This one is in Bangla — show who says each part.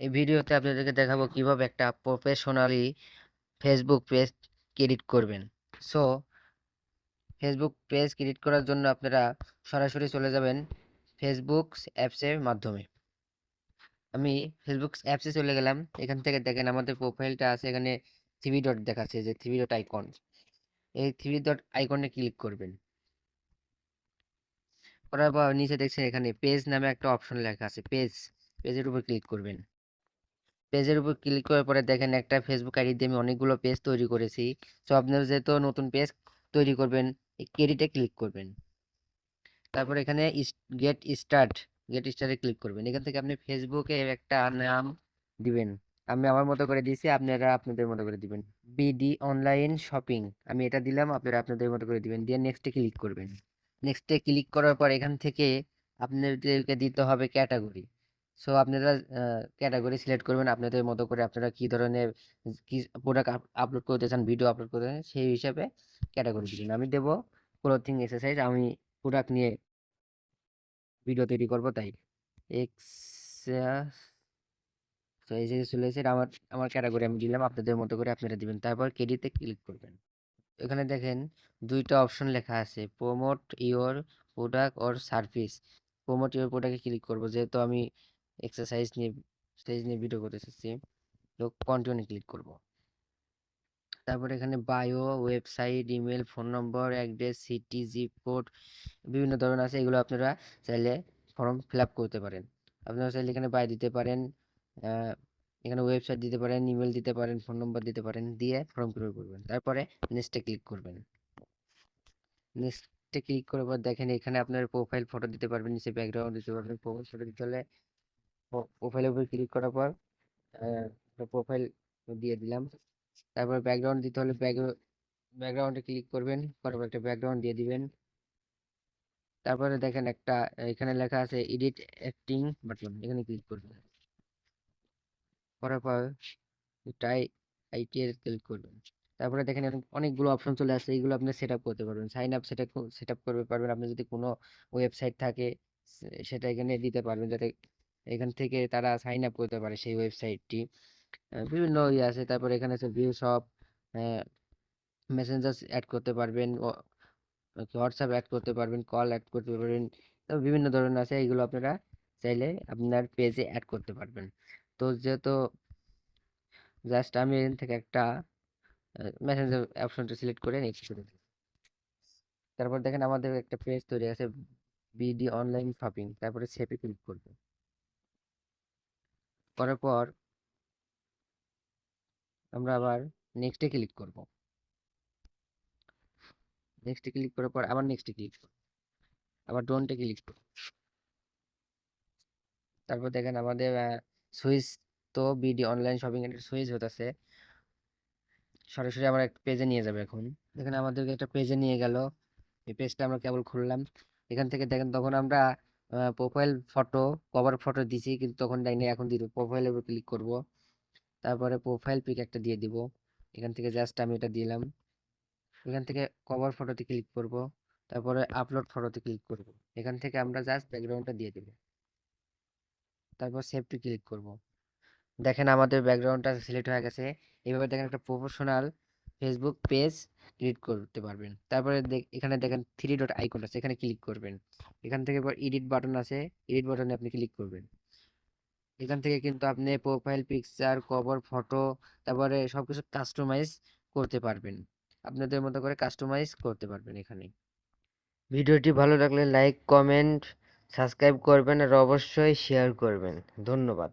Speaker 1: এই ভিডিওতে আপনাদেরকে দেখাবো কীভাবে একটা প্রফেশনালি ফেসবুক পেজ ক্রিয়েট করবেন। সো ফেসবুক পেজ ক্রিয়েট করার জন্য আপনারা সরাসরি চলে যাবেন ফেসবুক অ্যাপসের মাধ্যমে। আমি ফেসবুক অ্যাপসে চলে গেলাম। এখান থেকে দেখেন আমাদের প্রোফাইলটা আছে, এখানে থ্রি ডট দেখাচ্ছে, যে থ্রি ডট আইকন এই থ্রি ডট আইকনে ক্লিক করবেন। করার পর নিচে দেখছেন এখানে পেজ নামে একটা অপশন লেখা আছে পেজ পেজের উপর ক্লিক করবেন। পেজের উপর ক্লিক করার পরে দেখেন একটা ফেসবুক আইডি দিয়ে আমি অনেকগুলো পেজ তৈরি করেছি। সো আপনারা যেহেতু নতুন পেজ তৈরি করবেন, এই ক্রেডিটে ক্লিক করবেন। তারপর এখানে গেট স্টার্ট গেট স্টার্টে ক্লিক করবেন। এখান থেকে আপনি ফেসবুকে একটা নাম দিবেন। আমি আমার মতো করে দিয়েছি, আপনারা আপনাদের মতো করে দিবেন। বিডি অনলাইন শপিং আমি এটা দিলাম, আপনারা আপনাদের মতো করে দিবেন। দিয়ে নেক্সটে ক্লিক করবেন। নেক্সটে ক্লিক করার পর এখান থেকে আপনাদেরকে দিতে হবে ক্যাটাগরি সো আপনারা ক্যাটাগরি সিলেক্ট করবেন। আপনাদের মতো করে আপনারা কি ধরনের কি প্রোডাক্ট আপলোড করতে চান ভিডিও আপলোড করতে চান সেই হিসাবে ক্যাটাগরি দিবেন। আমি দেবো ক্লোথিং এক্সারসাইজ আমি প্রোডাক্ট নিয়ে ভিডিও তৈরি করব তাই। এক্স তো এই যে চলে এসে আমার আমার ক্যাটাগরি আমি দিলাম আপনাদের মতো করে আপনারা দিবেন। তারপর কেডিতে ক্লিক করবেন। এখানে দেখেন দুইটা অপশন লেখা আছে promote your product or service promote your প্রোডাক্টে ক্লিক করব যেহেতু আমি এক্সারসাইজ নিয়ে এক্সারসাইজ নিয়ে ভিডিও করতে চাচ্ছি তো কন্টিনিউ ক্লিক করব। তারপর এখানে bio website email phone number address city zip code বিভিন্ন ধরনের আছে, এগুলো আপনারা চাইলে ফর্ম ফিল আপ করতে পারেন। আপনারা চাইলে এখানে বাই দিতে পারেন এখানে ওয়েবসাইট দিতে পারেন ইমেল দিতে পারেন ফোন নম্বর দিতে পারেন, দিয়ে ফর্ম ফিল করবেন। তারপরে নেক্সটে ক্লিক করবেন। নেক্সটে ক্লিক করার পর দেখেন এখানে আপনার প্রোফাইল ফটো দিতে পারবেন, নিচে ব্যাকগ্রাউন্ড দিতে পারবেন প্রোফাইল ফটো দিতে হলে প্রোফাইলের উপর ক্লিক করার পর প্রোফাইল দিয়ে দিলাম। তারপর ব্যাকগ্রাউন্ড দিতে হলে ব্যাকগ্রাউন্ডে ক্লিক করবেন পর একটা ব্যাকগ্রাউন্ড দিয়ে দিবেন। তারপরে দেখেন একটা, এখানে লেখা আছে এডিট অ্যাক্টিং বাটন এখানে ক্লিক করবেন। করার পর টাই আইটিএর ক্লিক করবেন। তারপরে দেখেন অনেকগুলো অপশন চলে আসছে এইগুলো আপনি সেট আপ করতে পারবেন। সাইন আপ সেটা সেট আপ করতে পারবেন। আপনি যদি কোনো ওয়েবসাইট থাকে সেটা এখানে দিতে পারবেন, যাতে এখান থেকে তারা সাইন আপ করতে পারে সেই ওয়েবসাইটটি বিভিন্ন ইয়ে আছে, তারপরে এখানে আছে ভিউ শপ মেসেঞ্জার অ্যাড করতে পারবেন হোয়াটসঅ্যাপ অ্যাড করতে পারবেন কল অ্যাড করতে পারবেন বিভিন্ন ধরনের আছে, এইগুলো আপনারা চাইলে আপনার পেজে অ্যাড করতে পারবেন। তো যেহেতু জাস্ট আমি এখান থেকে একটা মেসেঞ্জার অপশনটা সিলেক্ট করে নেক্সট করে তারপর দেখেন আমাদের একটা পেজ তৈরি আছে বিডি অনলাইন শপিং তারপরে সেপে ক্লিক করব। করার পর আমরা আবার নেক্সটে ক্লিক করব। নেক্সটে ক্লিক করার পর আবার নেক্সটে ক্লিক করব। আবার ডোনটে ক্লিক করব। তারপর দেখেন আমাদের সুইচ তো বিডি অনলাইন শপিং এর সুইচ হতেছে সরাসরি আমার একটা পেজে নিয়ে যাবে এখন। দেখেন আমাদেরকে একটা পেজে নিয়ে গেল। এই পেজটা আমরা কেবল খুললাম। এখান থেকে দেখেন তখন আমরা প্রোফাইল ফটো কভার ফটো দিছি কিন্তু তখন ডাইনে, এখন দিব। প্রোফাইলের উপর ক্লিক করব। তারপরে প্রোফাইল পিক একটা দিয়ে দিব। এখান থেকে জাস্ট আমি এটা দিলাম। এখান থেকে কভার ফটোতে ক্লিক করব। তারপরে আপলোড ফটোতে ক্লিক করব। এখান থেকে আমরা জাস্ট ব্যাকগ্রাউন্ডটা দিয়ে দেব। তারপর সেভটি ক্লিক করব। দেখেন আমাদের ব্যাকগ্রাউন্ডটা সিলেক্ট হয়ে গেছে। এইভাবে দেখেন একটা প্রফেশনাল ফেসবুক পেজ ক্রিয়েট করতে পারবেন। তারপরে এখানে দেখেন থ্রি ডট আইকন আছে, এখানে ক্লিক করবেন। এখান থেকে পর এডিট বাটন আছে এডিট বাটনে আপনি ক্লিক করবেন। এখান থেকে কিন্তু আপনি প্রোফাইল পিকচার কভার ফটো তারপরে সব কিছু কাস্টমাইজ করতে পারবেন। আপনাদের মতো করে কাস্টমাইজ করতে পারবেন এখানে। ভিডিওটি ভালো লাগলে লাইক কমেন্ট সাবস্ক্রাইব করবেন আর অবশ্যই শেয়ার করবেন। ধন্যবাদ।